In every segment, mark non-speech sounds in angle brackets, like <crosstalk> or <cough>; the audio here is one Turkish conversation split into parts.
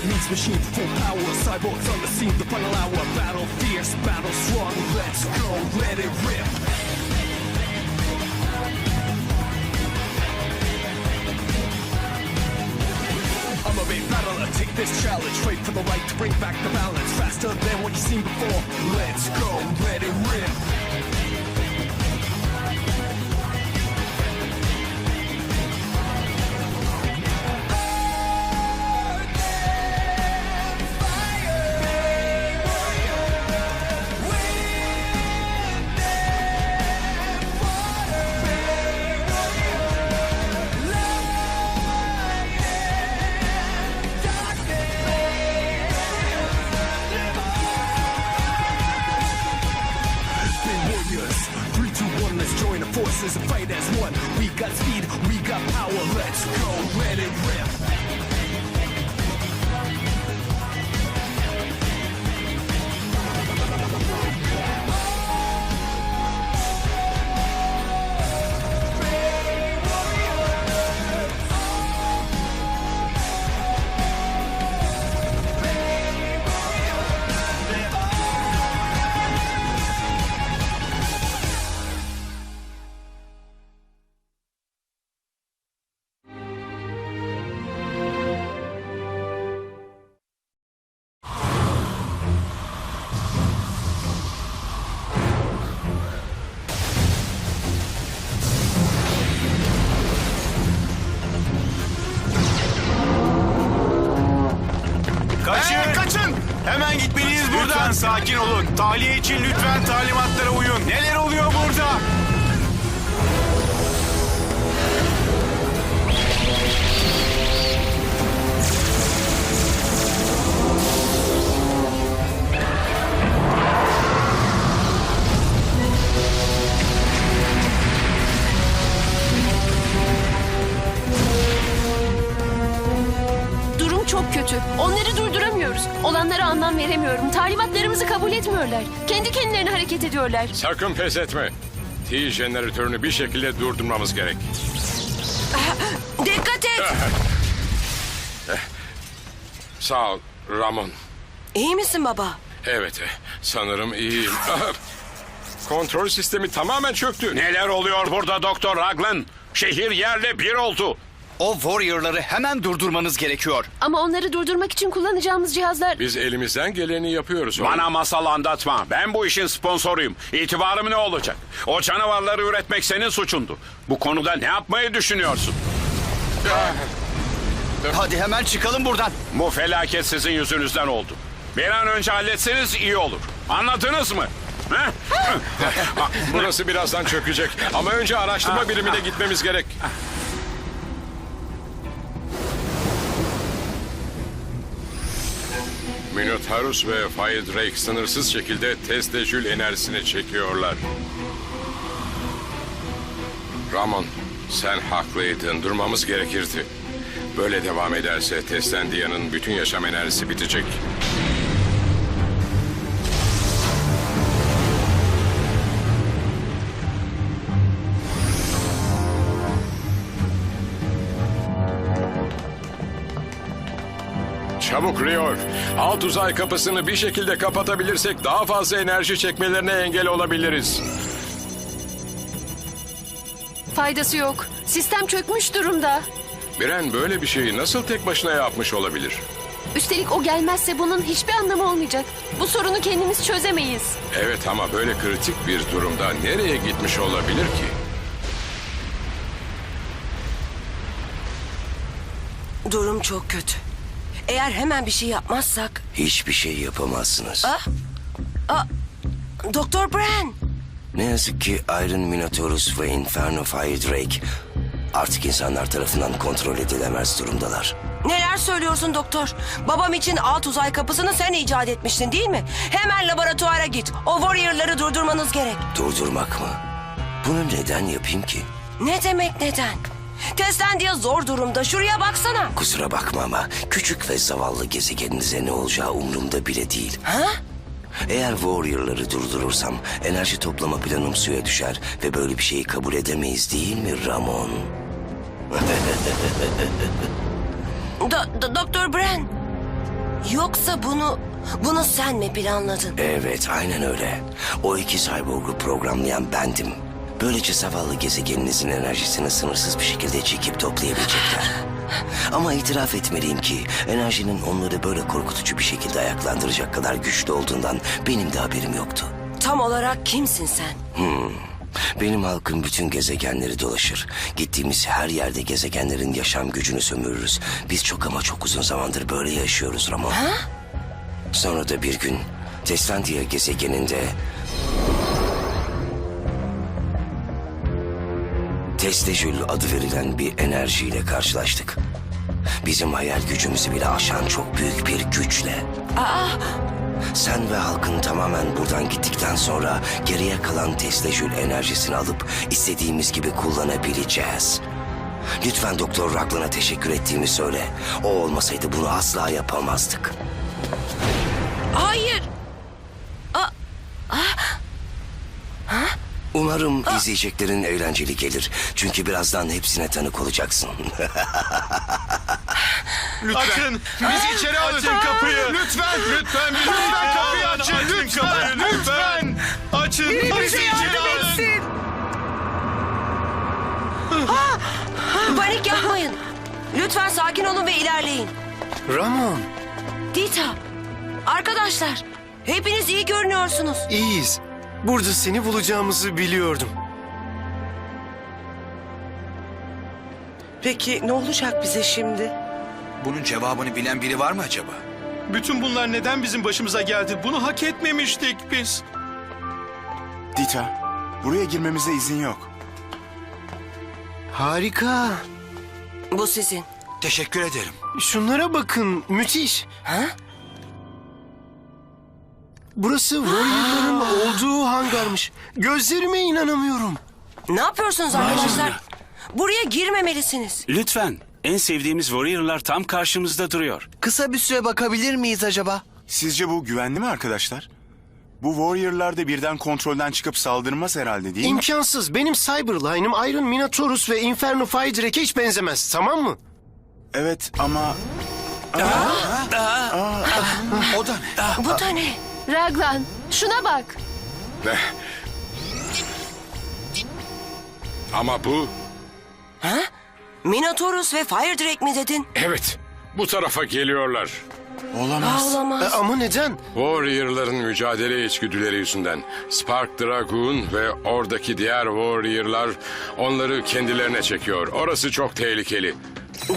World needs machines for full power. Cyborgs on the scene, the final hour. Battle fierce, battle strong. Let's go, let it rip. I'm a big battler, take this challenge. Fight for the right to bring back the balance. Faster than what you've seen before. Let's go, let it rip. Tahliye için lütfen talimatlara uyun. Neler oluyor burada? Durum çok kötü. Onları durduramıyoruz. Olanlara anlam veremiyorum. Talimatlarımızı kabul etmiyorlar. Kendi kendilerine hareket ediyorlar. Sakın pes etme. T jeneratörünü bir şekilde durdurmamız gerek. Dikkat et. Sağ ol Ramon. İyi misin baba? Evet, sanırım iyiyim. Kontrol sistemi tamamen çöktü. Neler oluyor burada Doktor Raglan? Şehir yerle bir oldu. O Warrior'ları hemen durdurmanız gerekiyor. Ama onları durdurmak için kullanacağımız cihazlar... Biz elimizden geleni yapıyoruz. oğlum. Bana masal anlatma. Ben bu işin sponsoruyum. İtibarım ne olacak? O canavarları üretmek senin suçundu. Bu konuda ne yapmayı düşünüyorsun? Hadi hemen çıkalım buradan. Bu felaket sizin yüzünüzden oldu. Bir an önce halletseniz iyi olur. Anladınız mı? He? <laughs> Burası birazdan çökecek. Ama önce araştırma birimine gitmemiz gerek. Minotaurus ve Fire Drake sınırsız şekilde testejül enerjisini çekiyorlar. Ramon, sen haklıydın. Durmamız gerekirdi. Böyle devam ederse Testendia'nın bütün yaşam enerjisi bitecek. Çabuk Rio. Alt uzay kapısını bir şekilde kapatabilirsek daha fazla enerji çekmelerine engel olabiliriz. Faydası yok. Sistem çökmüş durumda. Biren böyle bir şeyi nasıl tek başına yapmış olabilir? Üstelik o gelmezse bunun hiçbir anlamı olmayacak. Bu sorunu kendimiz çözemeyiz. Evet ama böyle kritik bir durumda nereye gitmiş olabilir ki? Durum çok kötü. Eğer hemen bir şey yapmazsak... Hiçbir şey yapamazsınız. Doktor Bran. Ne yazık ki Iron Minotaurus ve Inferno Fire Drake artık insanlar tarafından kontrol edilemez durumdalar. Neler söylüyorsun doktor? Babam için alt uzay kapısını sen icat etmiştin değil mi? Hemen laboratuvara git. O Warrior'ları durdurmanız gerek. Durdurmak mı? Bunu neden yapayım ki? Ne demek neden? Testen diye zor durumda. Şuraya baksana. Kusura bakma ama küçük ve zavallı gezegeninize ne olacağı umurumda bile değil. Ha? Eğer Warrior'ları durdurursam enerji toplama planım suya düşer ve böyle bir şeyi kabul edemeyiz değil mi Ramon? Do- do- Doktor Bran. Yoksa bunu bunu sen mi planladın? Evet, aynen öyle. O iki cyborg'u programlayan bendim. Böylece zavallı gezegeninizin enerjisini sınırsız bir şekilde çekip toplayabilecekler. Ama itiraf etmeliyim ki enerjinin onları böyle korkutucu bir şekilde ayaklandıracak kadar güçlü olduğundan benim de haberim yoktu. Tam olarak kimsin sen? Benim halkım bütün gezegenleri dolaşır. Gittiğimiz her yerde gezegenlerin yaşam gücünü sömürürüz. Biz çok ama çok uzun zamandır böyle yaşıyoruz Ramon. Sonra da bir gün Teslandia gezegeninde... Testejül adı verilen bir enerjiyle karşılaştık. Bizim hayal gücümüzü bile aşan çok büyük bir güçle. Sen ve halkın tamamen buradan gittikten sonra geriye kalan Teslejül enerjisini alıp istediğimiz gibi kullanabileceğiz. Lütfen Doktor Raglan'a teşekkür ettiğimi söyle. O olmasaydı bunu asla yapamazdık. Hayır. Umarım izleyeceklerin eğlenceli gelir. Çünkü birazdan hepsine tanık olacaksın. <laughs> Açın. Bizi içeri alın. Açın kapıyı. Lütfen. Lütfen. Lütfen kapıyı açın. Lütfen. Lütfen. Açın. Bizi içeri alın. Panik yapmayın. Lütfen sakin olun ve ilerleyin. Ramon. Dita. Arkadaşlar. Hepiniz iyi görünüyorsunuz. İyiyiz. Burada seni bulacağımızı biliyordum. Peki ne olacak bize şimdi? Bunun cevabını bilen biri var mı acaba? Bütün bunlar neden bizim başımıza geldi? Bunu hak etmemiştik biz. Dita, buraya girmemize izin yok. Harika. Bu sizin. Teşekkür ederim. Şunlara bakın. Müthiş. Ha? Burası Warrior'ların olduğu hangarmış. Gözlerime inanamıyorum. Ne yapıyorsunuz arkadaşlar? Buraya girmemelisiniz. Lütfen. En sevdiğimiz Warrior'lar tam karşımızda duruyor. Kısa bir süre bakabilir miyiz acaba? Sizce bu güvenli mi arkadaşlar? Bu Warrior'lar da birden kontrolden çıkıp saldırmaz herhalde değil mi? İmkansız. Benim Cyberline'ım Iron Minotaurus ve Inferno Firedrake'e hiç benzemez. Tamam mı? Evet ama O da ne? Bu da ne? Raglan, şuna bak. Ama bu... Minotaurus ve Fire Drake mi dedin? Evet, bu tarafa geliyorlar. olamaz. E, Ağlamaz. ama neden? Warrior'ların mücadele içgüdüleri yüzünden Spark Dragoon ve oradaki diğer Warrior'lar onları kendilerine çekiyor. Orası çok tehlikeli.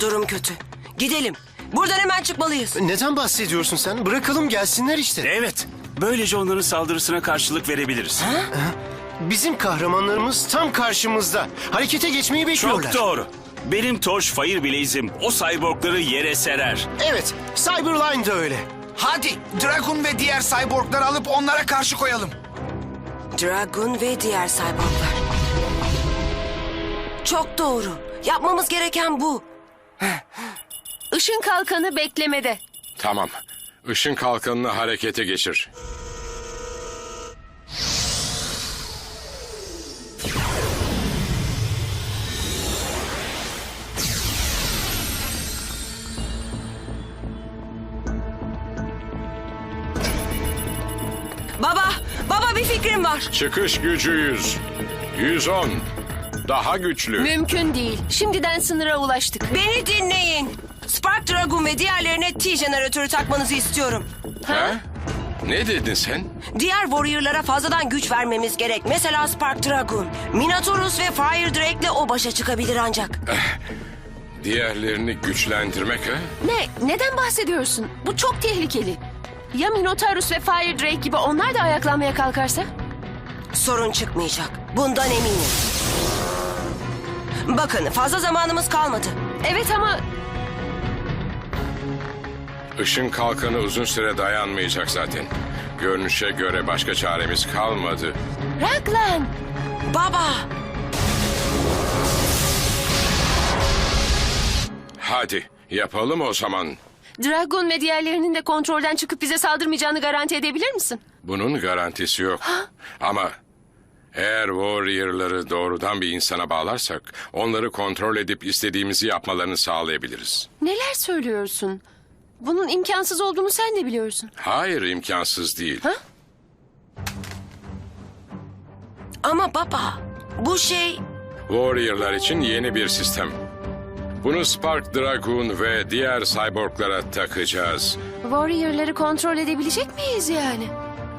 Durum kötü. Gidelim. Buradan hemen çıkmalıyız. Neden bahsediyorsun sen? Bırakalım gelsinler işte. Evet. Böylece onların saldırısına karşılık verebiliriz. Bizim kahramanlarımız tam karşımızda. Harekete geçmeyi bekliyorlar. Çok doğru. Benim Torch Fireblaze'im o cyborgları yere serer. Evet, Cyberline de öyle. Hadi Dragon ve diğer cyborgları alıp onlara karşı koyalım. Dragon ve diğer cyborglar. Çok doğru. Yapmamız gereken bu. Işın kalkanı beklemede. Tamam, ışın kalkanını harekete geçir. Baba, baba bir fikrim var. Çıkış gücü 100. 110. Daha güçlü. Mümkün değil. Şimdiden sınıra ulaştık. Beni dinleyin. Spark Dragon ve diğerlerine T jeneratörü takmanızı istiyorum. Ha? Ne dedin sen? Diğer Warrior'lara fazladan güç vermemiz gerek. Mesela Spark Dragon. Minotaurus ve Fire Drake'le o başa çıkabilir ancak. Diğerlerini güçlendirmek ha? Ne? Neden bahsediyorsun? Bu çok tehlikeli. Ya Minotaurus ve Fire Drake gibi onlar da ayaklanmaya kalkarsa? Sorun çıkmayacak. Bundan eminim. Bakın fazla zamanımız kalmadı. Evet ama Işın kalkanı uzun süre dayanmayacak zaten. Görünüşe göre başka çaremiz kalmadı. Raglan. Baba, Hadi yapalım o zaman. Dragon ve diğerlerinin de kontrolden çıkıp bize saldırmayacağını garanti edebilir misin? Bunun garantisi yok. Ama eğer Warrior'ları doğrudan bir insana bağlarsak... ...onları kontrol edip istediğimizi yapmalarını sağlayabiliriz. Neler söylüyorsun? Bunun imkansız olduğunu sen de biliyorsun. Hayır imkansız değil. Ama baba bu şey Warrior'lar için yeni bir sistem. Bunu Spark Dragoon ve diğer cyborglara takacağız. Warrior'ları kontrol edebilecek miyiz yani?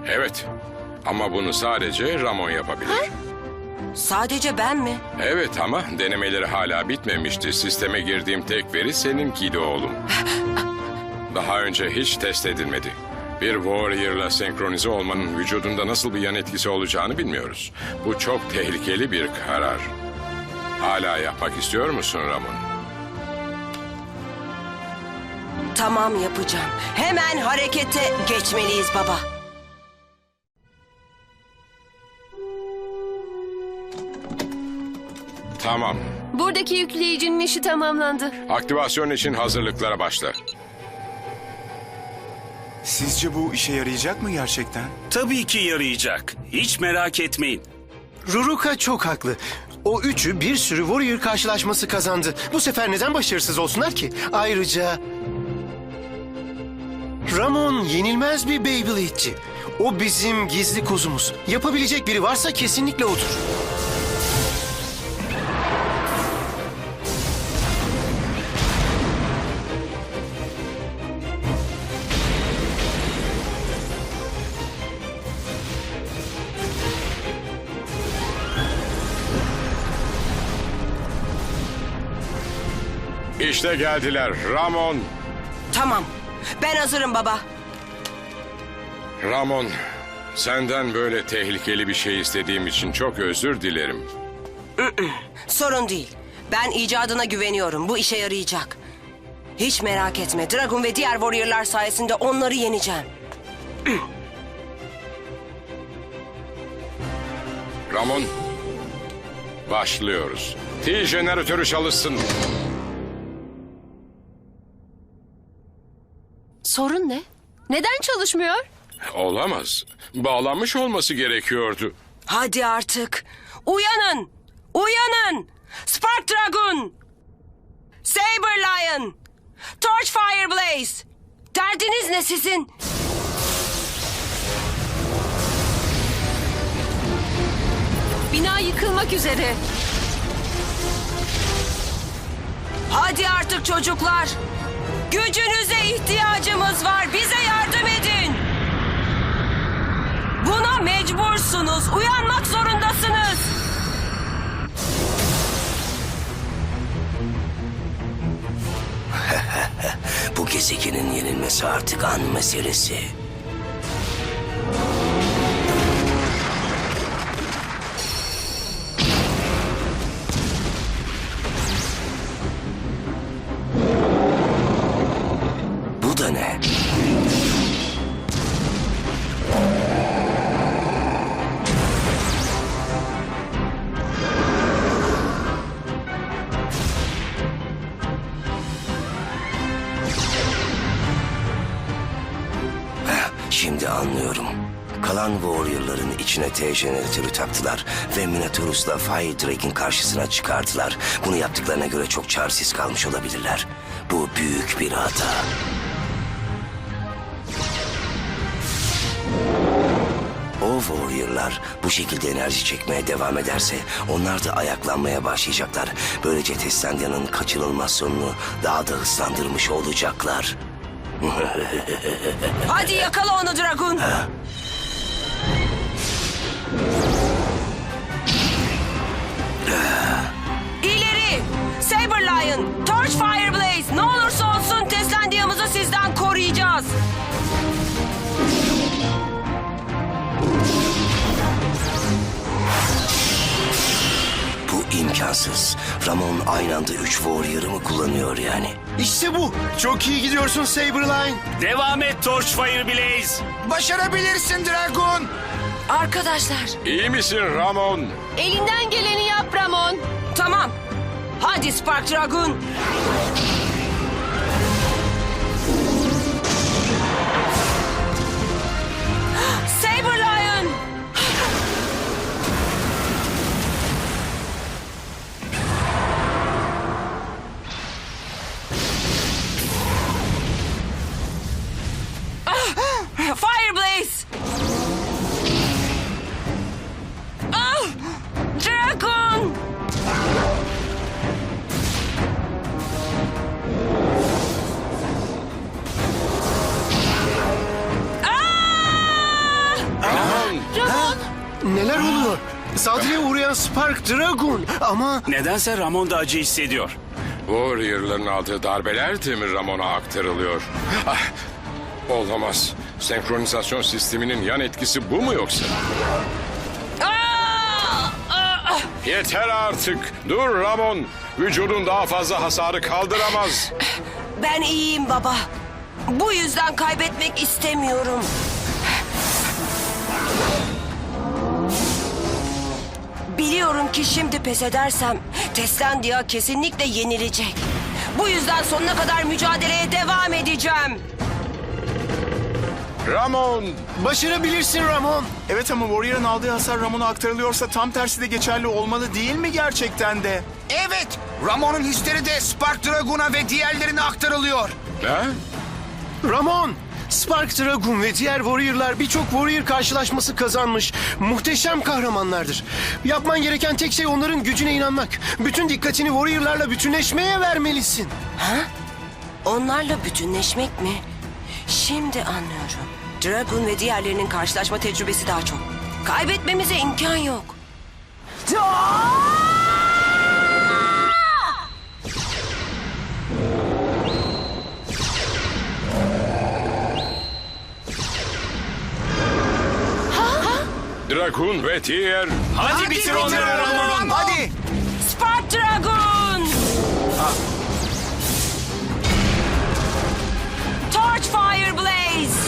Evet. Ama bunu sadece Ramon yapabilir. sadece ben mi? Evet ama denemeleri hala bitmemişti. Sisteme girdiğim tek veri seninkiydi oğlum. <laughs> Daha önce hiç test edilmedi. Bir Warrior'la senkronize olmanın vücudunda nasıl bir yan etkisi olacağını bilmiyoruz. Bu çok tehlikeli bir karar. Hala yapmak istiyor musun Ramon? Tamam yapacağım. Hemen harekete geçmeliyiz baba. Tamam. Buradaki yükleyicinin işi tamamlandı. Aktivasyon için hazırlıklara başla. Sizce bu işe yarayacak mı gerçekten? Tabii ki yarayacak. Hiç merak etmeyin. Ruruka çok haklı. O üçü bir sürü Warrior karşılaşması kazandı. Bu sefer neden başarısız olsunlar ki? Ayrıca... Ramon yenilmez bir Beyblade'ci. O bizim gizli kozumuz. Yapabilecek biri varsa kesinlikle odur. İşte geldiler. Ramon. Tamam. Ben hazırım baba. Ramon. Senden böyle tehlikeli bir şey istediğim için çok özür dilerim. Sorun değil. Ben icadına güveniyorum. Bu işe yarayacak. Hiç merak etme. Dragon ve diğer Warrior'lar sayesinde onları yeneceğim. Ramon. Başlıyoruz. T jeneratörü çalışsın. Sorun ne? Neden çalışmıyor? Olamaz. Bağlanmış olması gerekiyordu. Hadi artık. Uyanın. Uyanın. Spark Dragon. Saber Lion. Torchfire Blaze. Derdiniz ne sizin? Bina yıkılmak üzere. Hadi artık çocuklar. Gücünüze ihtiyacımız var. Bize yardım edin. Buna mecbursunuz. Uyanmak zorundasınız. <laughs> Bu gezegenin yenilmesi artık an meselesi. Warrior'ların içine T jeneratörü taktılar ve Minotaurus'la Fire Drake'in karşısına çıkardılar. Bunu yaptıklarına göre çok çaresiz kalmış olabilirler. Bu büyük bir hata. O Warrior'lar bu şekilde enerji çekmeye devam ederse onlar da ayaklanmaya başlayacaklar. Böylece Teslandia'nın kaçınılmaz sonunu daha da hızlandırmış olacaklar. <laughs> Hadi yakala onu Dragon. İleri! Saber Lion, Torchfire Blaze. Ne olursa olsun Teslandia'mızı sizden koruyacağız. Bu imkansız. Ramon aynı anda üç Warrior'ı mı kullanıyor yani? İşte bu. Çok iyi gidiyorsun Saberline. Devam et Torchfire Blaze. Başarabilirsin Dragon. Arkadaşlar, İyi misin Ramon? Elinden geleni yap Ramon. tamam. Hadi Spark Dragon. Saldırıya uğrayan Spark Dragon ama... Nedense Ramon da acı hissediyor. Warrior'ların aldığı darbeler de mi Ramon'a aktarılıyor? Ah, olamaz. Senkronizasyon sisteminin yan etkisi bu mu yoksa? Yeter artık. Dur Ramon. Vücudun daha fazla hasarı kaldıramaz. Ben iyiyim baba. Bu yüzden kaybetmek istemiyorum. Biliyorum ki şimdi pes edersem Teslandia kesinlikle yenilecek. Bu yüzden sonuna kadar mücadeleye devam edeceğim. Ramon. Başarabilirsin Ramon. Evet ama Warrior'ın aldığı hasar Ramon'a aktarılıyorsa tam tersi de geçerli olmalı değil mi gerçekten de? Evet. Ramon'un hisleri de Spark Dragon'a ve diğerlerine aktarılıyor. Ha? Ramon! Spark Dragon ve diğer Warrior'lar birçok Warrior karşılaşması kazanmış. Muhteşem kahramanlardır. Yapman gereken tek şey onların gücüne inanmak. Bütün dikkatini Warrior'larla bütünleşmeye vermelisin. Onlarla bütünleşmek mi? Şimdi anlıyorum. Dragon ve diğerlerinin karşılaşma tecrübesi daha çok. Kaybetmemize imkan yok. Dragun ve diğer... Hadi, bitir onları Ramon. Hadi. Spark Dragon! Torch Fire Blaze!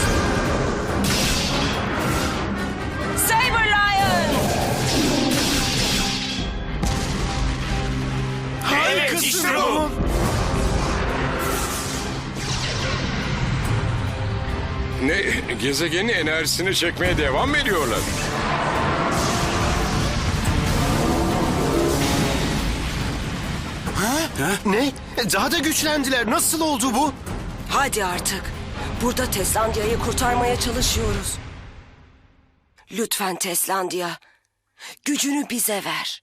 Saber Lion! Evet işte bu. Ne? Gezegenin enerjisini çekmeye devam mı ediyorlar? Ne? Daha da güçlendiler. Nasıl oldu bu? Hadi artık. Burada Teslandia'yı kurtarmaya çalışıyoruz. Lütfen Teslandia. Gücünü bize ver.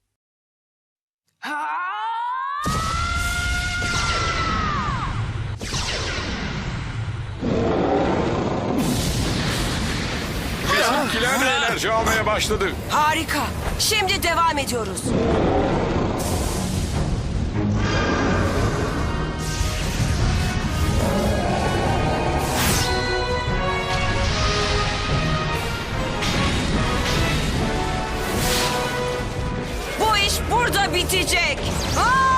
Bizimkiler de enerji almaya başladı. Harika. Şimdi devam ediyoruz. Burada bitecek. Aa!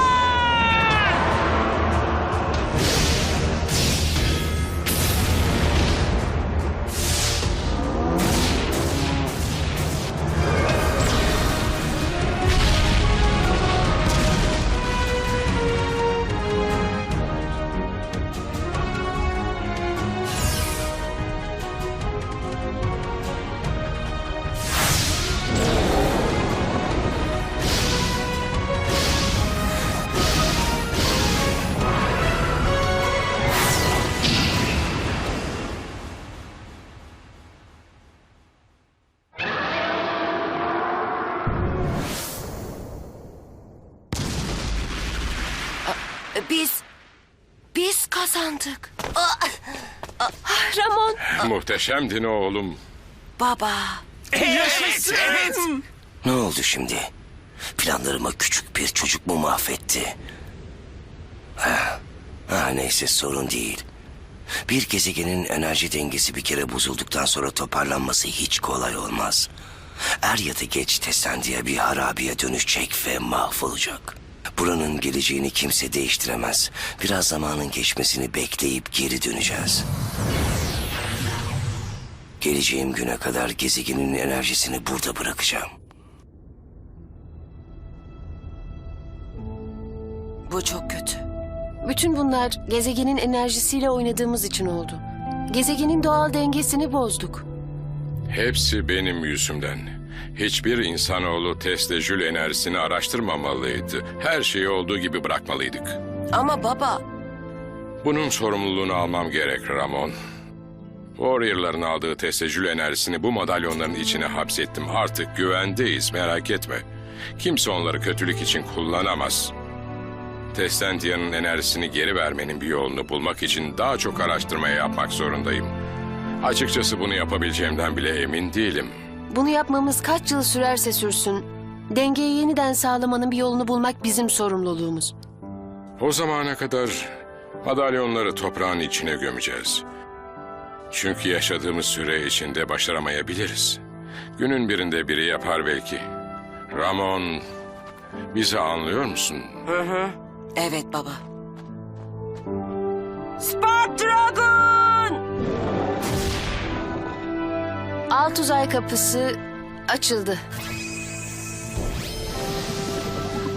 Biz kazandık. Aa, Ramon. Muhteşemdin oğlum. Baba. Yaşasın! Evet. Ne oldu şimdi? Planlarıma küçük bir çocuk mu mahvetti? Ha, ha, neyse sorun değil. Bir gezegenin enerji dengesi bir kere bozulduktan sonra toparlanması hiç kolay olmaz. Er ya da geç Tessandiya bir harabeye dönüşecek ve mahvolacak. Buranın geleceğini kimse değiştiremez. Biraz zamanın geçmesini bekleyip geri döneceğiz. Geleceğim güne kadar gezegenin enerjisini burada bırakacağım. Bu çok kötü. Bütün bunlar gezegenin enerjisiyle oynadığımız için oldu. Gezegenin doğal dengesini bozduk. Hepsi benim yüzümden. Hiçbir insanoğlu Teslejül enerjisini araştırmamalıydı. Her şeyi olduğu gibi bırakmalıydık. Ama baba, Bunun sorumluluğunu almam gerek Ramon. Warrior'ların aldığı Teslejül enerjisini bu madalyonların içine hapsettim. Artık güvendeyiz merak etme. Kimse onları kötülük için kullanamaz. Teslandia'nın enerjisini geri vermenin bir yolunu bulmak için daha çok araştırmaya yapmak zorundayım. Açıkçası bunu yapabileceğimden bile emin değilim. Bunu yapmamız kaç yıl sürerse sürsün Dengeyi yeniden sağlamanın bir yolunu bulmak bizim sorumluluğumuz. O zamana kadar madalyonları toprağın içine gömeceğiz. Çünkü yaşadığımız süre içinde başaramayabiliriz. Günün birinde biri yapar belki. Ramon, bizi anlıyor musun? Evet baba. Alt uzay kapısı açıldı.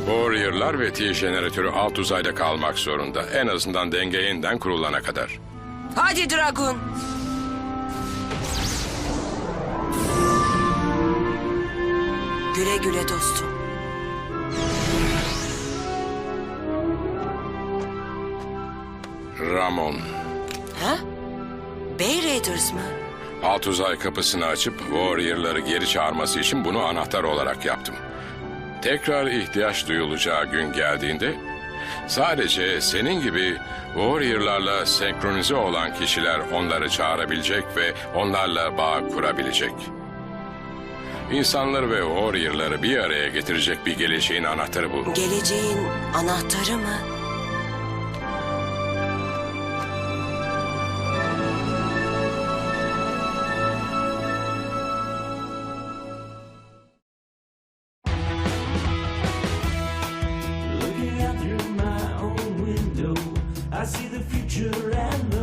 Warrior'lar ve T jeneratörü alt uzayda kalmak zorunda. En azından denge yeniden kurulana kadar. Hadi Dragon! Güle güle dostum. Ramon, Ha? Bay Raiders mı? Alt uzay kapısını açıp Warrior'ları geri çağırması için bunu anahtar olarak yaptım. Tekrar ihtiyaç duyulacağı gün geldiğinde sadece senin gibi Warrior'larla senkronize olan kişiler onları çağırabilecek ve onlarla bağ kurabilecek. İnsanları ve Warrior'ları bir araya getirecek bir geleceğin anahtarı bu. Geleceğin anahtarı mı? I see the future and the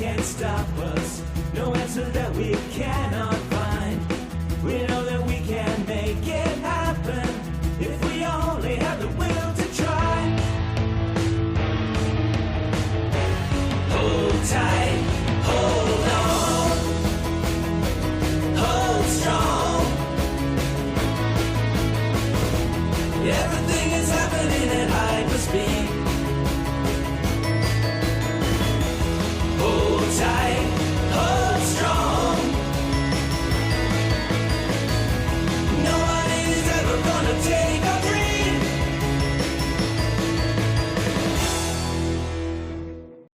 that can stop us. No answer that we cannot